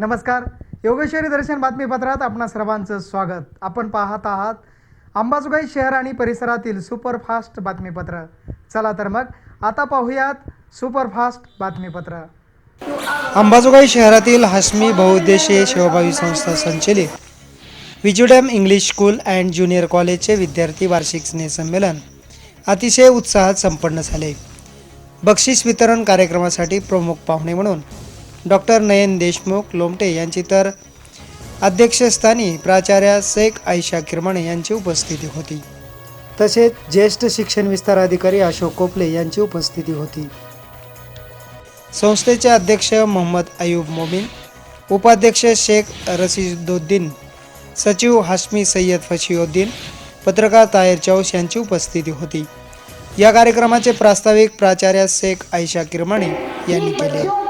नमस्कार. योगेश्वरी दर्शन बातमीपत्रात आपणा सर्वांचं स्वागत. आपण पाहत आहात अंबाजोगाई शहर आणि परिसरातील सुपरफास्ट बातमीपत्र. चला तर मग आता पाहूयात सुपरफास्ट बातमीपत्र. अंबाजोगाई शहरातील हसमी बहुउद्देशीय सेवाभावी संस्था संचलित. Wisdom English school and junior कॉलेजचे विद्यार्थी वार्षिक स्नेहसंमेलन. अतिशय उत्साहात संपन्न झाले. बक्षीस वितरण कार्यक्रमासाठी प्रमुख पाहुणे म्हणून डॉक्टर नयन देशमुख लोमटे यांची तर अध्यक्षस्थानी प्राचार्या शेख आयशा किरमाणे यांची उपस्थिती होती. तसेच ज्येष्ठ शिक्षण विस्तार अधिकारी अशोक कोपले यांची उपस्थिती होती. संस्थेचे अध्यक्ष मोहम्मद अयूब मोमीन उपाध्यक्ष शेख रसिदुद्दीन सचिव हाशमी सय्यद फशिउद्दीन पत्रकार तायर चौस यांची उपस्थिती होती. या कार्यक्रमाचे प्रास्ताविक प्राचार्य शेख आयशा किरमाणे यांनी केले.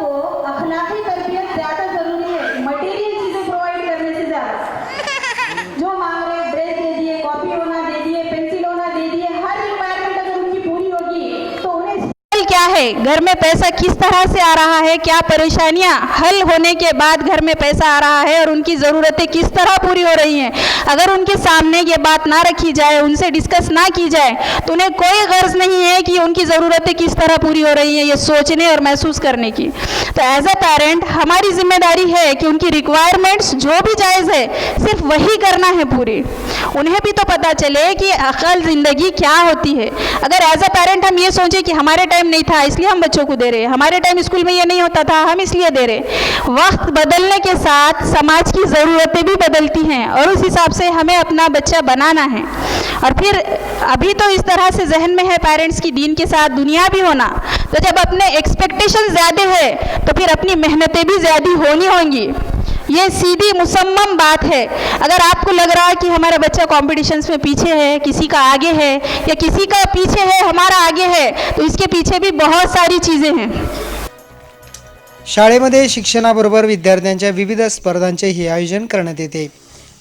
है। घर में पैसा किस तरह से आ रहा है, क्या परेशानियाँ हल होने के बाद घर में पैसा आ रहा है और उनकी ज़रूरतें किस तरह पूरी हो रही हैं? अगर उनके सामने ये बात ना रखी जाए, उनसे डिस्कस ना की जाए तो उन्हें कोई गर्ज नहीं है कि उनकी ज़रूरतें किस तरह पूरी हो रही हैं, ये सोचने और महसूस करने की। तो एज अ पेरेंट हमारी ज़िम्मेदारी है कि उनकी रिक्वायरमेंट्स जो भी जायज़ है, सिर्फ़ वही करना है पूरी। उन्हें भी तो पता चले कि अकल ज़िंदगी क्या होती है। अगर एज अ पेरेंट हम ये सोचें कि हमारे टाइम नहीं था इसलिए हम बच्चों को दे रहे हैं। हमारे टाइम स्कूल में ये नहीं होता था, हम इसलिए दे रहे वक्त बदलने के साथ समाज की ज़रूरतें भी बदलती हैं और उस हिसाब से हमें अपना बच्चा बनाना है। और फिर अभी तो इस तरह से जहन में है पेरेंट्स की दीन के साथ दुनिया भी होना। तो जब अपने एक्सपेक्टेशन ज़्यादा है तो फिर अपनी मेहनतें भी ज़्यादा होनी होंगी। ये सीधी मुसम्मम बात है। अगर आपको लग रहा है कि हमारा बच्चा कॉम्पिटिशन्स में पीछे है किसी का आगे है या किसी का पीछे है हमारा आगे है तो इसके पीछे भी बहुत सारी चीज़ें हैं। शाळेमध्ये शिक्षणाबरोबर विद्यार्थ्यांच्या विविध स्पर्धांचेही आयोजन करण्यात येते.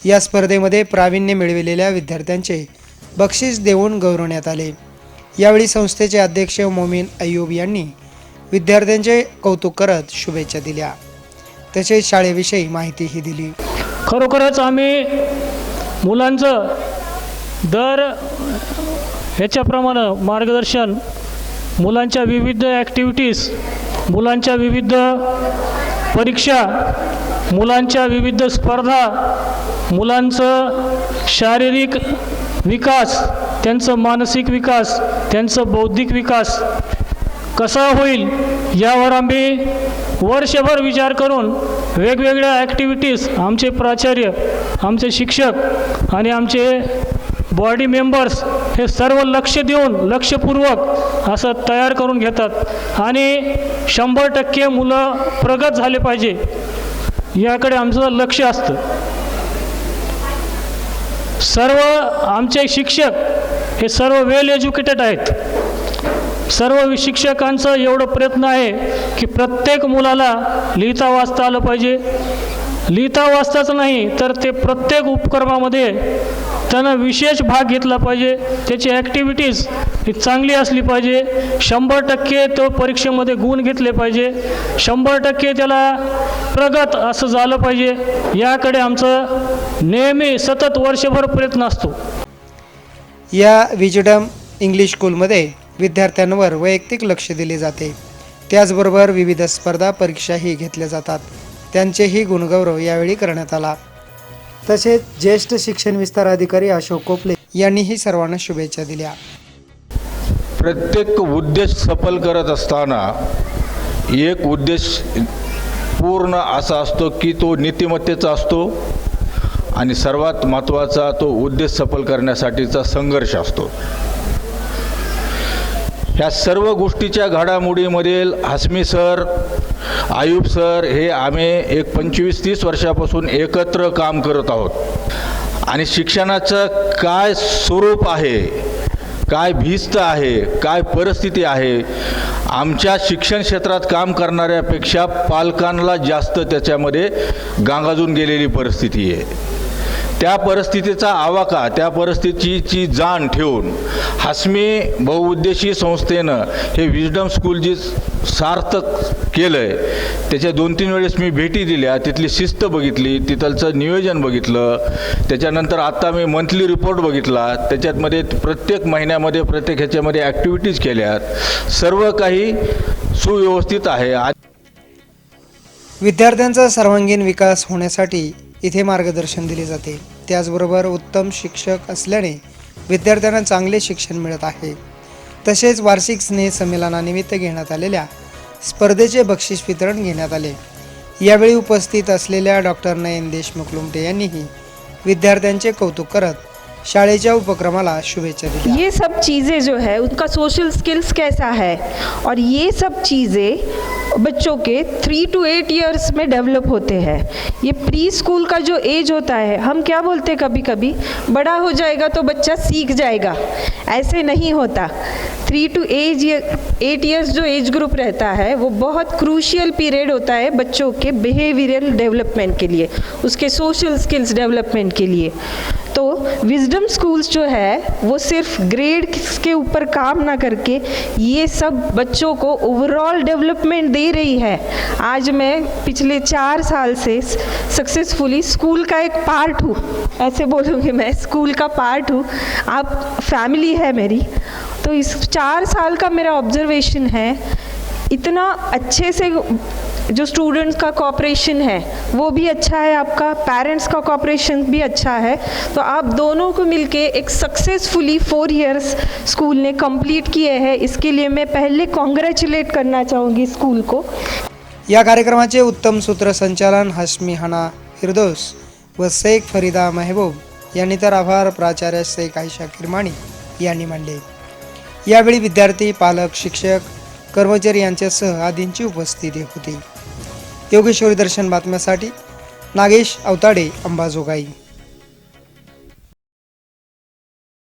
या स्पर्धेमध्ये प्रावीण्य मिळविलेल्या विद्यार्थ्यांचे बक्षीस देऊन गौरवण्यात आले. यावेळी संस्थेचे अध्यक्ष मोमीन अय्यूब यांनी विद्यार्थ्यांचे कौतुक करत शुभेच्छा दिल्या. तसेच शाळेविषयी माहितीही दिली. खरोखरच आम्ही मुलांचं दर ह्याच्याप्रमाणे मार्गदर्शन मुलांच्या विविध ॲक्टिव्हिटीज मुलांच्या विविध परीक्षा मुलांच्या विविध स्पर्धा मुलांचं शारीरिक विकास त्यांचं मानसिक विकास त्यांचं बौद्धिक विकास कसा होईल यावर आम्ही वर्षभर विचार करून वेगवेगळ्या ॲक्टिव्हिटीज आमचे प्राचार्य आमचे शिक्षक आणि आमचे बॉडी मेंबर्स हे सर्व लक्ष देऊन लक्षपूर्वक असं तयार करून घेतात. आणि शंभर टक्के मुलं प्रगत झाले पाहिजे याकडे आमचं लक्ष असतं. सर्व आमचे शिक्षक हे सर्व वेल एज्युकेटेड आहेत. सर्व शिक्षकांचं एवढं प्रयत्न आहे की प्रत्येक मुलाला लिहिता वाचता आलं पाहिजे. लिहिता वाचताच नाही तर ते प्रत्येक उपक्रमामध्ये त्यानं विशेष भाग घेतला पाहिजे. त्याची ॲक्टिव्हिटीज ही चांगली असली पाहिजे. शंभर टक्के तो परीक्षेमध्ये गुण घेतले पाहिजे. शंभर टक्के त्याला प्रगत असं झालं पाहिजे. याकडे आमचं नेहमी सतत वर्षभर प्रयत्न असतो. या विजडम इंग्लिश स्कूलमध्ये विद्यार्थ्यांवर वैयक्तिक लक्ष दिले जाते. त्याचबरोबर विविध स्पर्धा परीक्षाही घेतल्या जातात. त्यांचेही गुणगौरव यावेळी करण्यात आला. तसेच ज्येष्ठ शिक्षण विस्तार अधिकारी अशोक कोपले यांनीही सर्वांना शुभेच्छा दिल्या. प्रत्येक उद्देश सफल करत असताना एक उद्देश पूर्ण असा असतो की तो नीतिमत्तेचा असतो आणि सर्वात महत्त्वाचा तो उद्देश सफल करण्यासाठीचा संघर्ष असतो. ह्या सर्व गोष्टीच्या घडामोडीमधील हसमी सर आयुब सर हे आम्ही एक पंचवीस तीस वर्षापासून एकत्र काम करत आहोत. आणि शिक्षणाचं काय स्वरूप आहे काय भिस्त आहे काय परिस्थिती आहे आमच्या शिक्षण क्षेत्रात काम करणाऱ्यापेक्षा पालकांना जास्त त्याच्यामध्ये गांगाजून गेलेली परिस्थिती आहे. त्या परिस्थितीचा आवाका त्या परिस्थितीची जाण ठेवून हासमी बहुउद्देशीय संस्थेनं हे विजडम स्कूल जी सार्थक केलं आहे त्याच्या दोन तीन वेळेस मी भेटी दिल्या तिथली शिस्त बघितली तिथलचं नियोजन बघितलं त्याच्यानंतर आत्ता मी मंथली रिपोर्ट बघितला त्याच्यातमध्ये प्रत्येक महिन्यामध्ये प्रत्येक ह्याच्यामध्ये ॲक्टिव्हिटीज केल्यात. सर्व काही सुव्यवस्थित आहे. आज विद्यार्थ्यांचा सर्वांगीण विकास होण्यासाठी इथे मार्गदर्शन दिले जाते. त्याचबरोबर उत्तम शिक्षक असल्याने विद्यार्थ्यांना चांगले शिक्षण मिळत आहे. तसेच वार्षिक स्नेह संमेलनानिमित्त घेण्यात आलेल्या स्पर्धेचे बक्षीस वितरण घेण्यात आले. यावेळी उपस्थित असलेल्या डॉक्टर नयन देशमुख लुमटे यांनीही विद्यार्थ्यांचे कौतुक करत शाळेच्या उपक्रमाला शुभेच्छा दिल्या. ये सब चीज़ें जो है, उनका सोशल स्किल्स कैसा है? और ये सब चीज़ें बच्चों के थ्री टू एट इयर्स में डेवलप होते हैं। ये प्री स्कूल का जो एज होता है, हम क्या बोलते हैं कभी कभी बड़ा हो जाएगा तो बच्चा सीख जाएगा। ऐसे नहीं होता। Three to age eight years जो एज ग्रुप रहता है, वो बहुत क्रूशियल पीरियड होता है बच्चों के बिहेवियरल डेवलपमेंट के लिए, उसके सोशल स्किल्स डेवलपमेंट के लिए। तो विजडम स्कूल्स जो है, वो सिर्फ़ ग्रेड के ऊपर काम ना करके ये सब बच्चों को ओवरऑल डेवलपमेंट दे रही है। आज मैं पिछले चार साल से सक्सेसफुली स्कूल का एक पार्ट हूँ। ऐसे बोलूँगी मैं स्कूल का पार्ट हूँ। आप फैमिली है मेरी। तो इस चार साल का मेरा ऑब्जर्वेशन है इतना अच्छे से जो स्टूडेंट्स का कॉपरेशन है वो भी अच्छा है आपका पेरेंट्स का कॉपरेशन भी अच्छा है तो आप दोनों को मिलके एक सक्सेसफुली फोर इयर्स स्कूल ने कंप्लीट किए हैं। इसके लिए मैं पहले कॉन्ग्रेचुलेट करना चाहूँगी स्कूल को। या कार्यक्रमाचे उत्तम सूत्रसंचालन हश्मी हना फिरदोस व शेख फरीदा महबूब यांनी तर आभार प्राचार्य शेख आयशा किरमाणी यांनी मांडले. यावेळी विद्यार्थी पालक शिक्षक कर्मचारी यांच्यासह आदींची उपस्थिती होती. योगेश्वरी दर्शन बातम्यासाठी नागेश अवताडे अंबाजोगाई.